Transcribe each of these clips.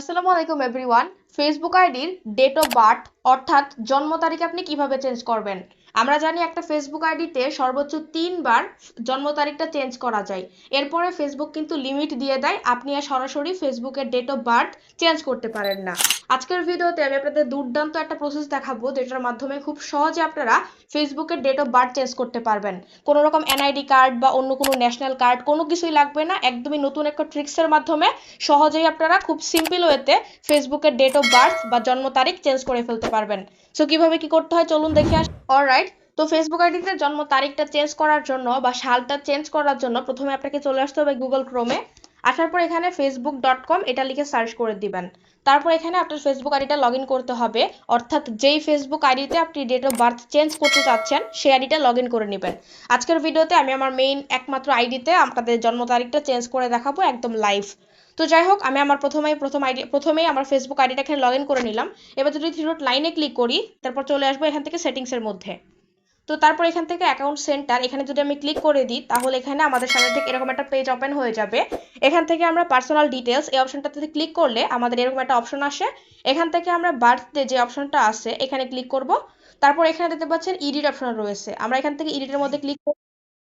আসসালামু আলাইকুম everyone Facebook আইডির ডেট অফ বার্থ অর্থাৎ জন্ম তারিখ আপনি কীভাবে চেঞ্জ করবেন? আমরা জানি একটা ফেসবুক আইডিতে সর্বোচ্চ তিনবার জন্ম তারিখটা চেঞ্জ করা যায়। এরপরে ফেসবুক কিন্তু লিমিট দিয়ে দেয়, আপনি আর সরাসরি ফেসবুকের ডেট অফ বার্থ চেঞ্জ করতে পারেন না। আজকের ভিডিওতে আমি আপনাদের দুর্দান্ত একটা প্রসেস দেখাবো, যেটার মাধ্যমে খুব সহজে আপনারা ফেসবুকের ডেট অফ বার্থ চেঞ্জ করতে পারবেন। কোনো রকম এনআইডি কার্ড বা অন্য কোনো ন্যাশনাল কার্ড কোনো কিছুই লাগবে না। একদমই নতুন একটা ট্রিক্সের মাধ্যমে সহজেই আপনারা খুব সিম্পল ওয়েতে ফেসবুকের ডেট অফ বার্থ বা জন্ম তারিখ চেঞ্জ করে ফেলতে পারবেন। সো কীভাবে কি করতে হয়? চলুন দেখে আস। অলরাইট তো ফেসবুক আইডিতে জন্ম তারিখটা চেঞ্জ করার জন্য বা সালটা চেঞ্জ করার জন্য প্রথমে আপনাকে চলে আসতে হবে গুগল ক্রোমে আসার পর এখানে ফেসবুক ডট কম এটা লিখে সার্চ করে দিবেন। তারপর এখানে আপনার ফেসবুক আইডিটা লগ করতে হবে। অর্থাৎ যেই ফেসবুক আইডিতে আপনি ডেট অফ বার্থ চেঞ্জ করতে চাচ্ছেন, সেই আইডিটা লগ করে নেবেন। আজকের ভিডিওতে আমি আমার মেইন একমাত্র আইডিতে আপনাদের জন্ম তারিখটা চেঞ্জ করে দেখাবো একদম লাইভ তো যাই হোক, আমি আমার প্রথমেই প্রথম আইডি প্রথমেই আমার ফেসবুক আইডিটা এখানে লগ ইন করে নিলাম। এবার যদি থ্রি ডট লাইনে ক্লিক করি, তারপর চলে আসব এখান থেকে সেটিংসের মধ্যে। তো তারপর এখান থেকে অ্যাকাউন্ট সেন্টার এখানে যদি আমি ক্লিক করে দিই, তাহলে এখানে আমাদের সামনে থেকে এরকম একটা পেজ ওপেন হয়ে যাবে। এখান থেকে আমরা পার্সোনাল ডিটেলস এই অপশনটাতে ক্লিক করলে আমাদের এরকম একটা অপশন আসে। এখান থেকে আমরা বার্থডে যে অপশনটা আছে, এখানে ক্লিক করব। তারপর এখানে দেখতে পাচ্ছেন ইডিট অপশন রয়েছে। আমরা এখান থেকে ইডিটের মধ্যে ক্লিক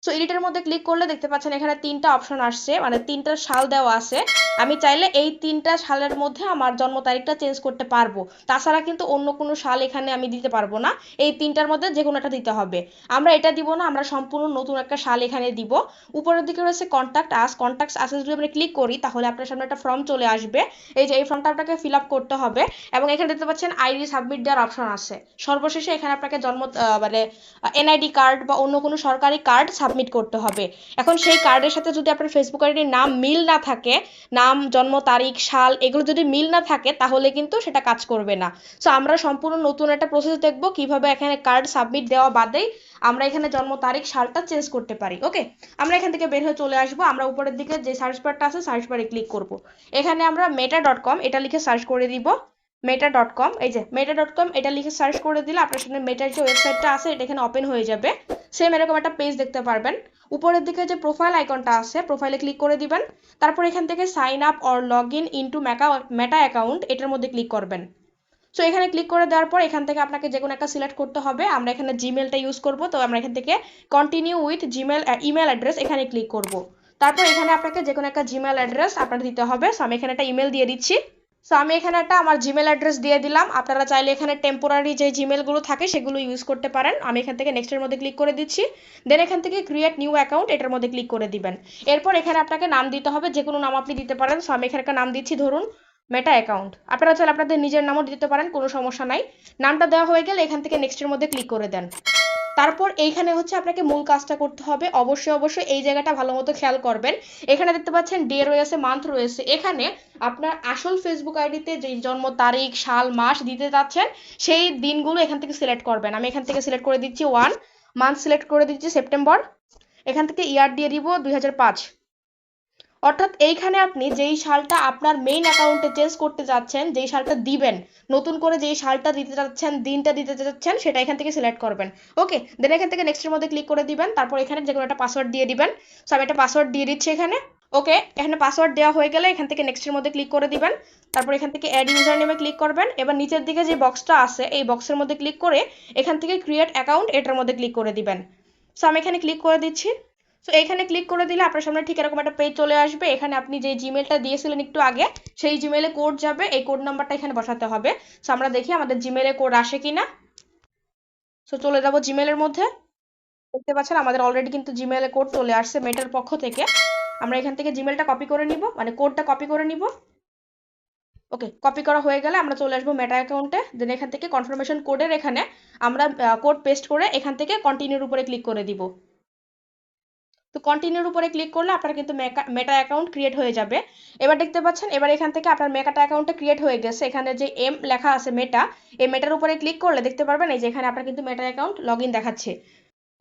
সো এডিটের মধ্যে ক্লিক করলে দেখতে পাচ্ছেন এখানে তিনটা অপশন আসছে। মানে তিনটা সাল দেওয়া আছে। আমি চাইলে এই তিনটা সালের মধ্যে আমার জন্ম তারিখটা চেঞ্জ করতে পারব। তাছাড়া কিন্তু অন্য কোনো সাল এখানে আমি দিতে পারব না। এই তিনটার মধ্যে যে কোনো একটা দিতে হবে। আমরা এটা দিব না, আমরা সম্পূর্ণ নতুন একটা সাল এখানে দিব। উপরের দিকে রয়েছে কন্ট্যাক্ট আস কন্ট্যাক্ট আসে যদি আমরা ক্লিক করি, তাহলে আপনার সামনে একটা ফর্ম চলে আসবে। এই যে, এই ফর্মটা আপনাকে ফিল আপ করতে হবে। এবং এখানে দেখতে পাচ্ছেন আইডি সাবমিট দেওয়ার অপশন আছে। সর্বশেষে এখানে আপনাকে জন্ম মানে এনআইডি কার্ড বা অন্য কোনো সরকারি কার্ড সাবমিট করতে হবে। এখন সেই কার্ডের সাথে যদি আপনার ফেসবুক আইডির নাম মিল না থাকে, নাম, জন্ম, তারিখ, সাল, এগুলো যদি মিল না থাকে, তাহলে কিন্তু সেটা কাজ করবে না। সো আমরা সম্পূর্ণ নতুন একটা প্রসেস দেখব, কীভাবে এখানে কার্ড সাবমিট দেওয়া বাদেই আমরা এখানে জন্ম, তারিখ, সালটা চেঞ্জ করতে পারি। ওকে আমরা এখান থেকে বের হয়ে চলে আসব। আমরা উপরের দিকে যে সার্চ বারটা আছে সার্চ বারে ক্লিক করব। এখানে আমরা মেটা ডট কম এটা লিখে সার্চ করে দিব। মেটা ডট কম এই যে মেটা ডট কম এটা লিখে সার্চ করে দিলে আপনার সামনে মেটার যে ওয়েবসাইটটা আছে, এটা এখানে ওপেন হয়ে যাবে। সেম এরকম একটা পেজ দেখতে পারবেন। উপরের দিকে যে প্রোফাইল আইকনটা আছে প্রোফাইলে ক্লিক করে দিবেন। তারপর এখান থেকে sign up or log in into মেকা Meta account এটার মধ্যে ক্লিক করবেন। সো এখানে ক্লিক করে দেওয়ার পর এখান থেকে আপনাকে যে কোনো একটা সিলেক্ট করতে হবে। আমরা এখানে জিমেলটা ইউজ করব, তো আমরা এখান থেকে continue with Gmail email address এখানে ক্লিক করব। তারপর এখানে আপনাকে যে কোনো একটা জিমেল অ্যাড্রেস আপনার দিতে হবে। সো আমি এখানে একটা ইমেল দিয়ে দিচ্ছি। সো আমি এখানে একটা আমার জিমেল অ্যাড্রেস দিয়ে দিলাম। আপনারা চাইলে এখানে টেম্পোরারি যে জিমেলগুলো থাকে, সেগুলো ইউজ করতে পারেন। আমি এখান থেকে নেক্সটের মধ্যে ক্লিক করে দিচ্ছি। দেন এখান থেকে ক্রিয়েট নিউ অ্যাকাউন্ট এটার মধ্যে ক্লিক করে দিবেন। এরপর এখানে আপনাকে নাম দিতে হবে যে কোনো নাম আপনি দিতে পারেন। সো আমি এখানে একটা নাম দিচ্ছি, ধরুন মেটা অ্যাকাউন্ট আপনারা চাইলে আপনাদের নিজের নামও দিতে পারেন, কোনো সমস্যা নাই। নামটা দেওয়া হয়ে গেলে এখান থেকে নেক্সটের মধ্যে ক্লিক করে দেন। তারপর এইখানে হচ্ছে আপনাকে মূল কাজটা করতে হবে। অবশ্যই অবশ্যই এই জায়গাটা ভালো মতো খেয়াল করবেন। এখানে দেখতে পাচ্ছেন ডে রয়েছে, মান্থ রয়েছে। এখানে আপনার আসল ফেসবুক আইডিতে যে জন্ম তারিখ, সাল, মাস দিতে যাচ্ছেন সেই দিনগুলো এখান থেকে সিলেক্ট করবেন। আমি এখান থেকে সিলেক্ট করে দিচ্ছি ওয়ান মান্থ সিলেক্ট করে দিচ্ছি সেপ্টেম্বর এখান থেকে ইয়ার দিয়ে দিব দুই হাজার পাঁচ। অর্থাৎ এইখানে আপনি যেই সালটা আপনার মেইন অ্যাকাউন্টে চেঞ্জ করতে যাচ্ছেন, যেই সালটা দিবেন, নতুন করে যেই সালটা দিতে যাচ্ছেন, দিনটা দিতে যাচ্ছেন, সেটা এখান থেকে সিলেক্ট করবেন। ওকে দেন এখান থেকে নেক্সটের মধ্যে ক্লিক করে দিবেন, তারপর এখানে যে কোনো একটা পাসওয়ার্ড দিয়ে দিবেন। সো আমি একটা পাসওয়ার্ড দিয়ে দিচ্ছি এখানে। ওকে এখানে পাসওয়ার্ড দেওয়া হয়ে গেলে এখান থেকে নেক্সটের মধ্যে ক্লিক করে দিবেন। তারপর এখান থেকে অ্যাড ইউজার নেমে ক্লিক করবেন। এবার নিচের দিকে যে বক্সটা আছে, এই বক্সের মধ্যে ক্লিক করে এখান থেকে ক্রিয়েট অ্যাকাউন্ট এটার মধ্যে ক্লিক করে দিবেন। সো আমি এখানে ক্লিক করে দিচ্ছি। সো এখানে ক্লিক করে দিলে আপনার সামনে ঠিক এরকম একটা পেজ চলে আসবে। এখানে আপনি যে জিমেলটা দিয়েছিলেন একটু আগে, সেই জিমেলে কোড যাবে, এই কোড নাম্বারটা এখানে বসাতে হবে। সো আমরা দেখি আমাদের জিমেলে কোড আসে কিনা। সো চলে যাব জিমেলের মধ্যে। দেখতে পাচ্ছেন, আমাদের অলরেডি কিন্তু জিমেলে কোড চলে আসছে মেটার পক্ষ থেকে। আমরা এখান থেকে জিমেলটা কপি করে নিব মানে কোডটা কপি করে নিব। ওকে কপি করা হয়ে গেলে আমরা চলে আসব মেটা অ্যাকাউন্টে দেন এখান থেকে কনফার্মেশন কোডের এখানে আমরা কোড পেস্ট করে এখান থেকে কন্টিনিউর উপরে ক্লিক করে দিব। তো কন্টিনিউর উপরে ক্লিক করলে আপনার কিন্তু মেটা অ্যাকাউন্ট ক্রিয়েট হয়ে যাবে। এবার দেখতে পাচ্ছেন, এবার এখান থেকে আপনার মেকাটা অ্যাকাউন্টটা ক্রিয়েট হয়ে গেছে। এখানে যে এম লেখা আছে মেটা এই মেটার উপরে ক্লিক করলে দেখতে পারবেন, এই যে এখানে আপনার কিন্তু মেটা অ্যাকাউন্ট লগ দেখাচ্ছে।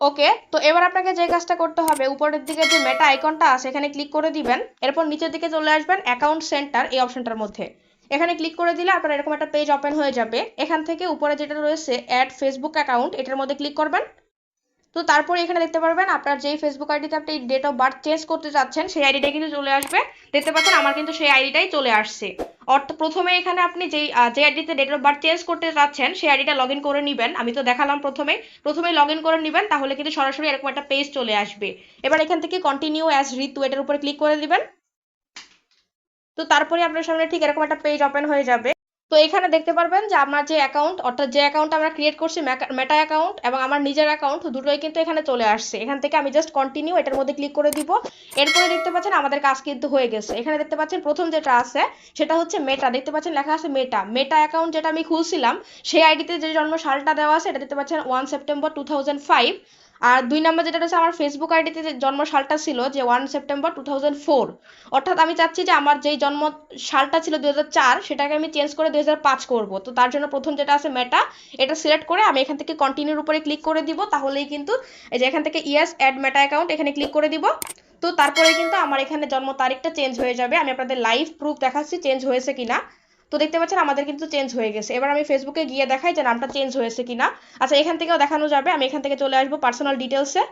ওকে তো এবার আপনাকে যে কাজটা করতে হবে, উপরের দিকে যে মেটা আইকনটা আছে, এখানে ক্লিক করে দিবেন। এরপর নিচের দিকে চলে আসবেন অ্যাকাউন্ট সেন্টার এই অপশনটার মধ্যে। এখানে ক্লিক করে দিলে আপনার এরকম একটা পেজ ওপেন হয়ে যাবে। এখান থেকে উপরে যেটা রয়েছে অ্যাড ফেসবুক অ্যাকাউন্ট এটার মধ্যে ক্লিক করবেন। তো তারপরে এখানে দেখতে পারবেন আপনার যেই ফেসবুক আইডিতে আপনি ডেট অফ বার্থ চেঞ্জ করতে চাচ্ছেন, সেই আইডিটা কিন্তু চলে আসবে। দেখতে পাচ্ছেন আমার কিন্তু সেই আইডিটাই চলে আসছে। অর্থাৎ প্রথমে এখানে আপনি যেই যে আইডিতে ডেট অফ বার্থ চেঞ্জ করতে চাচ্ছেন, সেই আইডিটা লগ করে নেবেন। আমি তো দেখালাম প্রথমে। প্রথমে লগ করে নেবেন, তাহলে কিন্তু সরাসরি এরকম একটা পেজ চলে আসবে। এবার এখান থেকে কন্টিনিউ অ্যাজ রিতু এটার উপরে ক্লিক করে দিবেন। তো তারপরে আপনার সামনে ঠিক এরকম একটা পেজ ওপেন হয়ে যাবে। তো এখানে দেখতে পারবেন যে আমার যে অ্যাকাউন্ট অর্থাৎ যে অ্যাকাউন্ট আমরা ক্রিয়েট করছি মেটা অ্যাকাউন্ট এবং আমার নিজের অ্যাকাউন্ট দুটোই কিন্তু এখানে চলে আসছে। এখান থেকে আমি জাস্ট কন্টিনিউ এটার মধ্যে ক্লিক করে দিব। এরপরে দেখতে পাচ্ছেন আমাদের কাজ কিন্তু হয়ে গেছে। এখানে দেখতে পাচ্ছেন প্রথম যেটা আছে, সেটা হচ্ছে মেটা দেখতে পাচ্ছেন লেখা আছে মেটা মেটা অ্যাকাউন্ট যেটা আমি খুলছিলাম, সেই আইডিতে যে জন্ম সালটা দেওয়া আছে, এটা দেখতে পাচ্ছেন one September two thousand five আর দুই নাম্বার যেটা হচ্ছে আমার ফেসবুক আইডিতে যে জন্ম সালটা ছিল যে one September two thousand four অর্থাৎ আমি চাচ্ছি যে আমার যেই জন্ম সালটা ছিল হাজার চার, সেটাকে আমি চেঞ্জ করে দুই হাজার পাঁচ করব। তো তার জন্য প্রথম যেটা আছে মেটা এটা সিলেক্ট করে আমি এখান থেকে কন্টিনিউর উপরে ক্লিক করে দিব, তাহলেই কিন্তু এই যে এখান থেকে ইয়েস অ্যাড মেটা অ্যাকাউন্ট এখানে ক্লিক করে দিব। তো তারপরে কিন্তু আমার এখানে জন্ম তারিখটা চেঞ্জ হয়ে যাবে। আমি আপনাদের লাইভ প্রুফ দেখাচ্ছি চেঞ্জ হয়েছে কিনা। তো দেখতে পাচ্ছেন, আমাদের কিন্তু চেঞ্জ হয়ে গেছে। এবার আমি ফেসবুকে গিয়ে দেখাই যে নামটা চেঞ্জ হয়েছে কিনা। আচ্ছা এখান থেকেও দেখানো যাবে। আমি এখান থেকে চলে আসব পার্সোনাল ডিটেলসে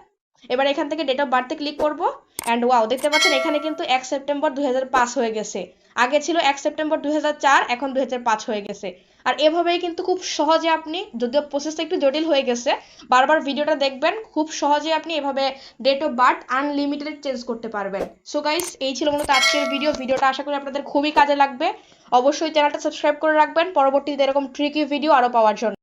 এবার এখান থেকে ডেট অফ বার্থে ক্লিক করব। অ্যান্ড ওয়াও দেখতে পাচ্ছেন, এখানে কিন্তু এক সেপ্টেম্বর দুই হাজার পাঁচ হয়ে গেছে। আগে ছিল এক সেপ্টেম্বর দুই হাজার চার, এখন দুই হাজার পাঁচ হয়ে গেছে। আর এভাবেই কিন্তু খুব সহজে আপনি যদিও প্রসেসটা একটু জটিল হয়ে গেছে, বারবার ভিডিওটা দেখবেন, খুব সহজে আপনি এভাবে date of birth unlimited change করতে পারবেন। সো গাইস এই ছিল মূলত আজকের ভিডিও ভিডিওটা আশা করি আপনাদের খুবই কাজে লাগবে। অবশ্যই চ্যানেলটা সাবস্ক্রাইব করে রাখবেন। পরবর্তীতে এরকম ট্রিকি ভিডিও আরও পাওয়ার জন্য।